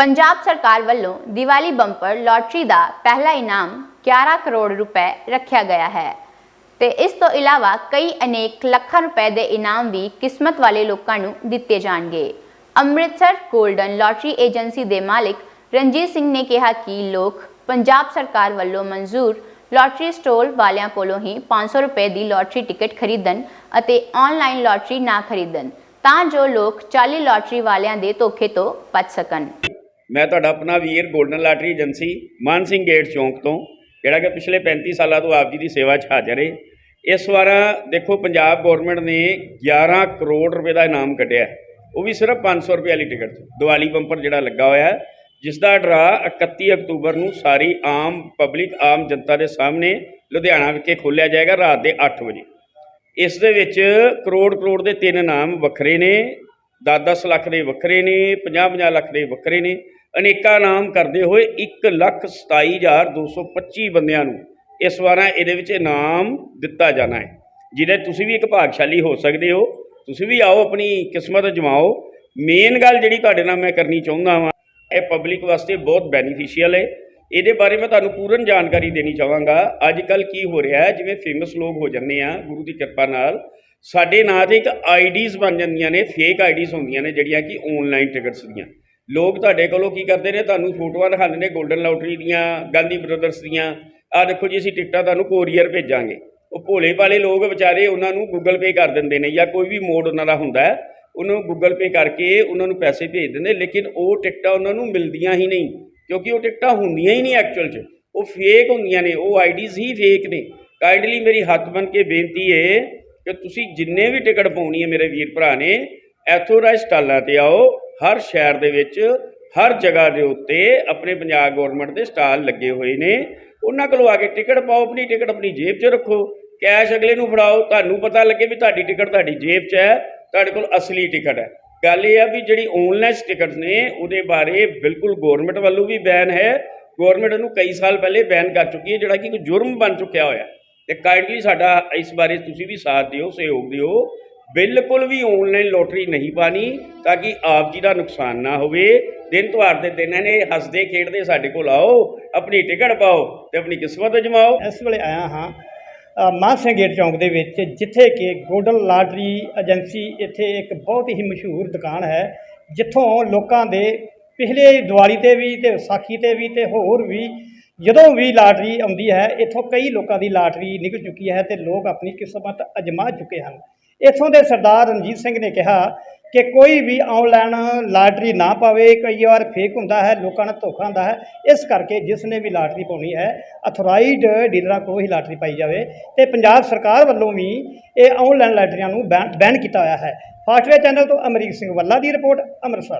ਪੰਜਾਬ ਸਰਕਾਰ ਵੱਲੋਂ Diwali bumper lottery ਦਾ ਪਹਿਲਾ ਇਨਾਮ 11 ਕਰੋੜ ਰੁਪਏ ਰੱਖਿਆ ਗਿਆ ਹੈ। ਤੇ ਇਸ ਤੋਂ ਇਲਾਵਾ ਕਈ ਅਨੇਕ ਲੱਖਾਂ ਰੁਪਏ ਦੇ ਇਨਾਮ ਵੀ ਕਿਸਮਤ ਵਾਲੇ ਲੋਕਾਂ ਨੂੰ ਦਿੱਤੇ ਜਾਣਗੇ। ਅੰਮ੍ਰਿਤਸਰ 골ਡਨ ਲਾਟਰੀ ਏਜੰਸੀ ਦੇ ਮਾਲਕ ਰਣਜੀਤ ਸਿੰਘ ਨੇ ਕਿਹਾ ਕਿ ਲੋਕ ਪੰਜਾਬ ਸਰਕਾਰ ਵੱਲੋਂ ਮਨਜ਼ੂਰ ਲਾਟਰੀ ਸਟੋਲ ਵਾਲਿਆਂ ਕੋਲੋਂ ਹੀ 500 ਰੁਪਏ ਦੀ ਲਾਟਰੀ ਟਿਕਟ ਖਰੀਦਣ ਅਤੇ ਆਨਲਾਈਨ ਲਾਟਰੀ ਨਾ ਖਰੀਦਣ ਤਾਂ ਜੋ ਲੋਕ 40 ਲਾਟਰੀ ਵਾਲਿਆਂ ਦੇ ਧੋਖੇ ਤੋਂ ਬਚ ਸਕਣ। ਮੈਂ ਤੁਹਾਡਾ ਆਪਣਾ ਵੀਰ golden lottery agency Maan Singh gate ਚੌਂਕ ਤੋਂ, ਜਿਹੜਾ ਕਿ ਪਿਛਲੇ 35 ਸਾਲਾਂ ਤੋਂ ਆਪ ਜੀ ਦੀ ਸੇਵਾ 'ਚ ਹਾਜ਼ਰ ਹੈ ਇਸ ਵਾਰ ਦੇਖੋ ਪੰਜਾਬ ਗਵਰਨਮੈਂਟ ਨੇ 11 ਕਰੋੜ ਰੁਪਏ ਦਾ ਇਨਾਮ ਕੱਢਿਆ। ਉਹ ਵੀ ਸਿਰਫ 500 ਰੁਪਏ ਵਾਲੀ ਟਿਕਟ 'ਚ, ਦੀਵਾਲੀ ਬੰਪਰ ਜਿਹੜਾ ਲੱਗਾ ਹੋਇਆ ਹੈ ਜਿਸ ਦਾ ਡਰਾ 31 ਅਕਤੂਬਰ ਨੂੰ ਸਾਰੀ ਆਮ ਪਬਲਿਕ ਆਮ ਜਨਤਾ ਦੇ ਸਾਹਮਣੇ ਲੁਧਿਆਣਾ ਵਿਖੇ ਖੋਲ੍ਹਿਆ ਜਾਏਗਾ ਰਾਤ ਦੇ 8 ਵਜੇ। ਇਸ ਦੇ ਵਿੱਚ ਕਰੋੜ ਕਰੋੜ ਦੇ ਤਿੰਨ ਨਾਮ ਵੱਖਰੇ ਨੇ 10-10 ਲੱਖ ਦੇ ਵੱਖਰੇ ਨੇ 50-50 ਲੱਖ ਦੇ ਵੱਖਰੇ ਨੇ। ਅਨੇਕਾਂ ਨਾਮ ਕਰਦੇ ਹੋਏ 127225 ਬੰਦਿਆਂ ਨੂੰ ਇਸ ਵਾਰਾਂ ਇਹਦੇ ਵਿੱਚ ਇਨਾਮ ਦਿੱਤਾ ਜਾਣਾ ਹੈ। ਜਿਹਦੇ ਤੁਸੀਂ ਵੀ ਇੱਕ ਭਾਗਸ਼ਾਲੀ ਹੋ ਸਕਦੇ ਹੋ, ਤੁਸੀਂ ਵੀ ਆਓ ਆਪਣੀ ਕਿਸਮਤ ਅਜਮਾਓ ਮੇਨ ਗੱਲ ਜਿਹੜੀ ਤੁਹਾਡੇ ਨਾਲ ਮੈਂ ਕਰਨੀ ਚਾਹੁੰਦਾ ਵਾਂ, ਇਹ ਪਬਲਿਕ ਵਾਸਤੇ ਬਹੁਤ ਬੈਨੀਫੀਸ਼ੀਅਲ ਹੈ। ਇਹਦੇ ਬਾਰੇ ਮੈਂ ਤੁਹਾਨੂੰ ਪੂਰਨ ਜਾਣਕਾਰੀ ਦੇਣੀ ਚਾਹਾਂਗਾ। ਅੱਜ ਕੱਲ ਕੀ ਹੋ ਰਿਹਾ ਹੈ, ਜਿਵੇਂ ਫੇਮਸ ਲੋਕ ਹੋ ਜਾਂਦੇ ਆ, ਗੁਰੂ ਦੀ ਕਿਰਪਾ ਨਾਲ। ਸਾਡੇ ਨਾਂ ਤੇ ਇੱਕ ਆਈਡੀਜ਼ ਬਣ ਜਾਂਦੀਆਂ ਨੇ ਫੇਕ ਆਈਡੀਜ਼ ਹੁੰਦੀਆਂ ਨੇ, ਜਿਹੜੀਆਂ ਕਿ ਆਨਲਾਈਨ ਟਿਕਟਸ ਦੀਆਂ। ਲੋਕ ਤੁਹਾਡੇ ਕੋਲੋਂ ਕੀ ਕਰਦੇ ਨੇ? ਤੁਹਾਨੂੰ ਫੋਟੋਆਂ ਦਿਖਾਉਂਦੇ ਨੇ 골ਡਨ ਲੋਟਰੀ ਦੀਆਂ ਗਾਂਧੀ ਬ੍ਰਦਰਸ ਦੀਆਂ। ਆਹ ਦੇਖੋ ਜੀ, ਅਸੀਂ ਟਿਕਟਾਂ ਤੁਹਾਨੂੰ ਕੋਰੀਅਰ ਭੇਜਾਂਗੇ। ਉਹ ਭੋਲੇ ਭਾਲੇ ਲੋਕ ਵਿਚਾਰੇ ਉਹਨਾਂ ਨੂੰ ਗੂਗਲ ਪੇ ਕਰ ਦਿੰਦੇ ਨੇ ਜਾਂ ਕੋਈ ਵੀ ਮੋਡ ਉਹਨਾਂ ਦਾ ਹੁੰਦਾ ਹੈ, ਉਹਨੂੰ ਗੂਗਲ ਪੇ ਕਰਕੇ ਉਹਨਾਂ ਨੂੰ ਪੈਸੇ ਭੇਜ ਦਿੰਦੇ ਲੇਕਿਨ ਉਹ ਟਿਕਟਾਂ ਉਹਨਾਂ ਨੂੰ ਮਿਲਦੀਆਂ ਹੀ ਨਹੀਂ, ਕਿਉਂਕਿ ਉਹ ਟਿਕਟਾਂ ਹੁੰਦੀਆਂ ਹੀ ਨਹੀਂ ਐਕਚੁਅਲ 'ਚ। ਉਹ ਫੇਕ ਹੁੰਦੀਆਂ ਨੇ, ਉਹ ਆਈਡੀਜ਼ ਹੀ ਫੇਕ ਨੇ। ਕਾਈਂਡਲੀ ਮੇਰੀ ਹੱਥ ਬਨ ਕੇ ਬੇਨਤੀ ਹੈ ਕਿ ਤੁਸੀਂ ਜਿੰਨੇ ਵੀ ਟਿਕਟ ਪਾਉਣੀ ਹੈ ਮੇਰੇ ਵੀਰ ਭਰਾ ਨੇ ਐਥੋਰਾਈਜ਼ ਸਟਾਲਾਂ ਤੇ ਆਓ। ਹਰ ਸ਼ਹਿਰ ਦੇ ਵਿੱਚ, ਹਰ ਜਗ੍ਹਾ ਦੇ ਉੱਤੇ ਆਪਣੇ ਪੰਜਾਬ ਗਵਰਨਮੈਂਟ ਦੇ ਸਟਾਲ ਲੱਗੇ ਹੋਏ ਨੇ। ਉਹਨਾਂ ਕੋਲੋਂ ਆ ਕੇ ਟਿਕਟ ਪਾਓ, ਆਪਣੀ ਟਿਕਟ ਆਪਣੀ ਜੇਬ 'ਚ ਰੱਖੋ। ਕੈਸ਼ ਅਗਲੇ ਨੂੰ ਫੜਾਓ, ਤੁਹਾਨੂੰ ਪਤਾ ਲੱਗੇ ਵੀ ਤੁਹਾਡੀ ਟਿਕਟ ਤੁਹਾਡੀ ਜੇਬ 'ਚ ਹੈ, ਤੁਹਾਡੇ ਕੋਲ ਅਸਲੀ ਟਿਕਟ ਹੈ। ਗੱਲ ਇਹ ਆ ਵੀ ਜਿਹੜੀ ਆਨਲਾਈਨ ਟਿਕਟਸ ਨੇ, ਉਹਦੇ ਬਾਰੇ ਬਿਲਕੁਲ ਗਵਰਨਮੈਂਟ ਵੱਲੋਂ ਵੀ ਬੈਨ ਹੈ। ਗਵਰਨਮੈਂਟ ਨੂੰ ਕਈ ਸਾਲ ਪਹਿਲੇ ਬੈਨ ਕਰ ਚੁੱਕੀ ਹੈ, ਜਿਹੜਾ ਕਿ ਇੱਕ ਜੁਰਮ ਬਣ ਚੁੱਕਿਆ ਹੋਇਆ ਤੇ ਕਾਇੰਡਲੀ ਸਾਡਾ ਇਸ ਬਾਰੇ ਤੁਸੀਂ ਵੀ ਸਾਥ ਦਿਓ, ਸਹਿਯੋਗ ਦਿਓ। ਬਿਲਕੁਲ ਵੀ ਆਨਲਾਈਨ ਲੋਟਰੀ ਨਹੀਂ ਪਾਣੀ ਤਾਂ ਕਿ ਆਪ ਜੀ ਦਾ ਨੁਕਸਾਨ ਨਾ ਹੋਵੇ। ਦਿਨ ਤਿਉਹਾਰ ਦੇ ਦਿਨ ਨੇ ਹੱਸਦੇ ਖੇਡਦੇ ਸਾਡੇ ਕੋਲ ਆਓ ਆਪਣੀ ਟਿਕਟ ਪਾਓ ਤੇ ਆਪਣੀ ਕਿਸਮਤ ਅਜਮਾਓ ਇਸ ਵੇਲੇ ਆਇਆ ਹਾਂ ਅ, ਮਾਨ ਸਿੰਘ ਗੇਟ ਚੌਂਕ ਦੇ ਵਿੱਚ ਜਿੱਥੇ ਕਿ ਗੋਲਡਨ ਲਾਟਰੀ ਏਜੰਸੀ ਇੱਥੇ ਇੱਕ ਬਹੁਤ ਹੀ ਮਸ਼ਹੂਰ ਦੁਕਾਨ ਹੈ ਜਿੱਥੋਂ ਲੋਕਾਂ ਦੇ ਪਿਛਲੇ ਦੀਵਾਲੀ ਤੇ ਵੀ ਤੇ ਵਿਸਾਖੀ ਤੇ ਵੀ ਤੇ ਹੋਰ ਵੀ ਜਦੋਂ ਵੀ ਲਾਟਰੀ ਆਉਂਦੀ ਹੈ ਇੱਥੋਂ ਕਈ ਲੋਕਾਂ ਦੀ ਲਾਟਰੀ ਨਿਕਲ ਚੁੱਕੀ ਹੈ ਤੇ ਲੋਕ ਆਪਣੀ ਕਿਸਮਤ ਅਜਮਾ ਚੁੱਕੇ ਹਨ। ਇੱਥੋਂ ਦੇ ਸਰਦਾਰ ਰਣਜੀਤ ਸਿੰਘ ਨੇ ਕਿਹਾ ਕਿ ਕੋਈ ਵੀ ਆਨਲਾਈਨ ਲਾਟਰੀ ਨਾ ਪਾਵੇ, ਕਈ ਵਾਰ ਫੇਕ ਹੁੰਦਾ ਹੈ, ਲੋਕਾਂ ਨਾਲ ਧੋਖਾ ਹੁੰਦਾ ਹੈ, ਇਸ ਕਰਕੇ ਜਿਸ ਨੇ ਵੀ ਲਾਟਰੀ ਪਾਉਣੀ ਹੈ ਅਥੋਰਾਈਜ਼ਡ ਡੀਲਰਾਂ ਕੋਲ ਹੀ ਲਾਟਰੀ ਪਾਈ ਜਾਵੇ ਤੇ ਪੰਜਾਬ ਸਰਕਾਰ ਵੱਲੋਂ ਵੀ ਇਹ ਆਨਲਾਈਨ ਲਾਟਰੀਆਂ ਨੂੰ ਬੈਨ ਬੈਨ ਕੀਤਾ ਹੋਇਆ ਹੈ। ਫਾਸਟਵੇ ਚੈਨਲ ਤੋਂ ਅਮਰੀਕ ਸਿੰਘ ਵੱਲਾ ਦੀ ਰਿਪੋਰਟ ਅੰਮ੍ਰਿਤਸਰ।